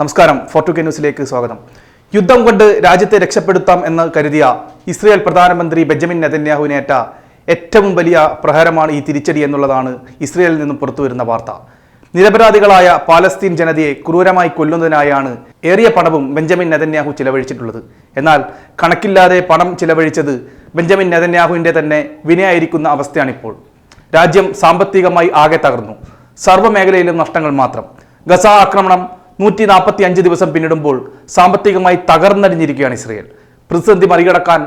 നമസ്കാരം. ഫോർട്ടു കെ ന്യൂസിലേക്ക് സ്വാഗതം. യുദ്ധം കൊണ്ട് രാജ്യത്തെ രക്ഷപ്പെടുത്താം എന്ന് കരുതിയ ഇസ്രയേൽ പ്രധാനമന്ത്രി ബെഞ്ചമിൻ നെതന്യാഹുവിനേറ്റ ഏറ്റവും വലിയ പ്രഹരമാണ് ഈ തിരിച്ചടി എന്നുള്ളതാണ് ഇസ്രയേലിൽ നിന്നും പുറത്തുവരുന്ന വാർത്ത. നിരപരാധികളായ പാലസ്തീൻ ജനതയെ ക്രൂരമായി കൊല്ലുന്നതിനായാണ് ഏറിയ പണവും ബെഞ്ചമിൻ നെതന്യാഹു ചിലവഴിച്ചിട്ടുള്ളത്. എന്നാൽ കണക്കില്ലാതെ പണം ചിലവഴിച്ചത് ബെഞ്ചമിൻ നെതന്യാഹുവിന്റെ തന്നെ വിനയായിരിക്കുന്ന അവസ്ഥയാണിപ്പോൾ. രാജ്യം സാമ്പത്തികമായി ആകെ തകർന്നു. സർവമേഖലയിലും നഷ്ടങ്ങൾ മാത്രം. ഗസ ആക്രമണം നൂറ്റി നാൽപ്പത്തി അഞ്ച് ദിവസം പിന്നിടുമ്പോൾ സാമ്പത്തികമായി തകർന്നടിഞ്ഞിരിക്കുകയാണ് ഇസ്രയേൽ. പ്രതിസന്ധി മറികടക്കാൻ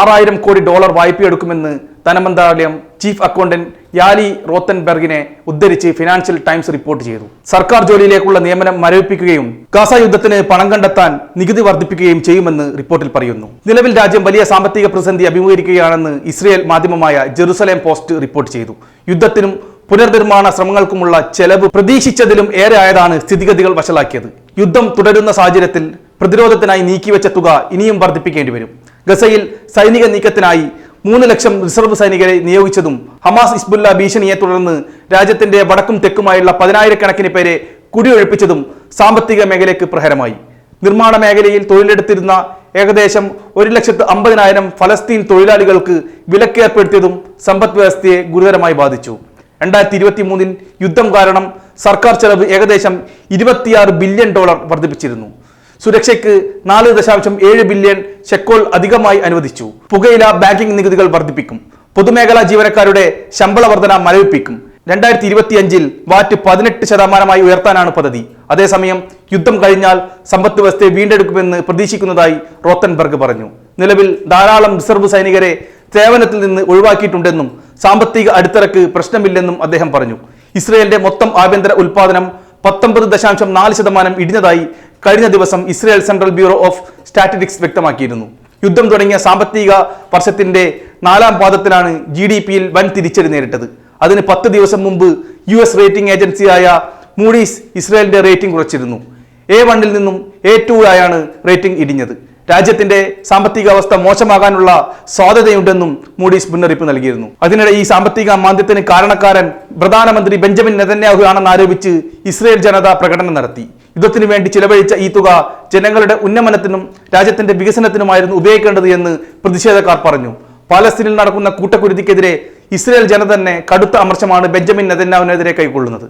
ആറായിരം കോടി ഡോളർ വായ്പയെടുക്കുമെന്ന് ധനമന്ത്രാലയം ചീഫ് അക്കൗണ്ടന്റ് യാലി റോത്തൻബെർഗിനെ ഉദ്ധരിച്ച് ഫിനാൻഷ്യൽ ടൈംസ് റിപ്പോർട്ട് ചെയ്തു. സർക്കാർ ജോലിയിലേക്കുള്ള നിയമനം മരവിപ്പിക്കുകയും ഗാസ യുദ്ധത്തിന് പണം കണ്ടെത്താൻ നികുതി വർദ്ധിപ്പിക്കുകയും ചെയ്യുമെന്ന് റിപ്പോർട്ടിൽ പറയുന്നു. നിലവിൽ രാജ്യം വലിയ സാമ്പത്തിക പ്രതിസന്ധി അഭിമുഖീകരിക്കുകയാണെന്ന് ഇസ്രയേൽ മാധ്യമമായ ജെറുസലേം പോസ്റ്റ് റിപ്പോർട്ട് ചെയ്തു. യുദ്ധത്തിനും പുനർനിർമ്മാണ ശ്രമങ്ങൾക്കുമുള്ള ചെലവ് പ്രതീക്ഷിച്ചതിലും ഏറെ ആയതാണ് സ്ഥിതിഗതികൾ വഷളാക്കിയത്. യുദ്ധം തുടരുന്ന സാഹചര്യത്തിൽ പ്രതിരോധത്തിനായി നീക്കിവെച്ച തുക ഇനിയും വർദ്ധിപ്പിക്കേണ്ടി വരും. ഗസയിൽ സൈനിക നീക്കത്തിനായി മൂന്ന് ലക്ഷം റിസർവ് സൈനികരെ നിയോഗിച്ചതും ഹമാസ് ഇസ്ബുല്ല ഭീഷണിയെ തുടർന്ന് രാജ്യത്തിന്റെ വടക്കും തെക്കുമായുള്ള പതിനായിരക്കണക്കിന് പേരെ കുടിയൊഴിപ്പിച്ചതും സാമ്പത്തിക മേഖലയ്ക്ക് പ്രഹരമായി. നിർമ്മാണ മേഖലയിൽ തൊഴിലെടുത്തിരുന്ന ഏകദേശം ഒരു ലക്ഷത്ത് അമ്പതിനായിരം ഫലസ്തീൻ തൊഴിലാളികൾക്ക് വിലക്കേർപ്പെടുത്തിയതും സമ്പദ് വ്യവസ്ഥയെ ഗുരുതരമായി ബാധിച്ചു. രണ്ടായിരത്തി ഇരുപത്തി മൂന്നിൽ യുദ്ധം കാരണം സർക്കാർ ചെലവ് ഏകദേശം ഇരുപത്തിയാറ് ബില്യൺ ഡോളർ വർദ്ധിപ്പിച്ചിരുന്നു. സുരക്ഷയ്ക്ക് നാല് ദശാംശം ഏഴ് ബില്യൺ ഷെക്കോൾ അധികമായി അനുവദിച്ചു. പുകയില ബാങ്കിംഗ് നികുതികൾ വർദ്ധിപ്പിക്കും. പൊതുമേഖലാ ജീവനക്കാരുടെ ശമ്പള വർധന മരവിപ്പിക്കും. രണ്ടായിരത്തി ഇരുപത്തിയഞ്ചിൽ വാറ്റ് പതിനെട്ട് ശതമാനമായി ഉയർത്താനാണ് പദ്ധതി. അതേസമയം യുദ്ധം കഴിഞ്ഞാൽ സമ്പദ് വ്യവസ്ഥയെ വീണ്ടെടുക്കുമെന്ന് പ്രതീക്ഷിക്കുന്നതായി റോത്തൻബർഗ് പറഞ്ഞു. നിലവിൽ ധാരാളം റിസർവ് സൈനികരെ സേവനത്തിൽ നിന്ന് ഒഴിവാക്കിയിട്ടുണ്ടെന്നും സാമ്പത്തിക അടിത്തറക്ക് പ്രശ്നമില്ലെന്നും അദ്ദേഹം പറഞ്ഞു. ഇസ്രയേലിന്റെ മൊത്തം ആഭ്യന്തര ഉൽപാദനം പത്തൊമ്പത് ദശാംശം നാല് ശതമാനം ഇടിഞ്ഞതായി കഴിഞ്ഞ ദിവസം Israel Central Bureau of Statistics വ്യക്തമാക്കിയിരുന്നു. യുദ്ധം തുടങ്ങിയ സാമ്പത്തിക വർഷത്തിന്റെ നാലാം പാദത്തിലാണ് ജി ഡി പിയിൽ വൻ തിരിച്ചടി നേരിട്ടത്. അതിന് പത്ത് ദിവസം മുമ്പ് യു എസ് റേറ്റിംഗ് ഏജൻസിയായ മൂഡീസ് ഇസ്രയേലിന്റെ റേറ്റിംഗ് കുറച്ചിരുന്നു. എ വണ്ണിൽ നിന്നും എ ടു ആയാണ് റേറ്റിംഗ് ഇടിഞ്ഞത്. രാജ്യത്തിന്റെ സാമ്പത്തിക അവസ്ഥ മോശമാകാനുള്ള സാധ്യതയുണ്ടെന്നും മൂഡീസ് മുന്നറിയിപ്പ് നൽകിയിരുന്നു. അതിനിടെ ഈ സാമ്പത്തിക മാന്ദ്യത്തിന് കാരണക്കാരൻ പ്രധാനമന്ത്രി ബെഞ്ചമിൻ നെതന്യാഹു ആണെന്ന് ആരോപിച്ച് ഇസ്രയേൽ ജനത പ്രകടനം നടത്തി. യുദ്ധത്തിനു വേണ്ടി ചിലവഴിച്ച ഈ തുക ജനങ്ങളുടെ ഉന്നമനത്തിനും രാജ്യത്തിന്റെ വികസനത്തിനുമായിരുന്നു ഉപയോഗിക്കേണ്ടത് എന്ന് പ്രതിഷേധക്കാർ പറഞ്ഞു. പാലസ്തീനിൽ നടക്കുന്ന കൂട്ടക്കുരുതിക്കെതിരെ ഇസ്രയേൽ ജനത തന്നെ കടുത്ത അമർശമാണ് ബെഞ്ചമിൻ നെതന്യാഹുവിനെതിരെ കൈക്കൊള്ളുന്നത്.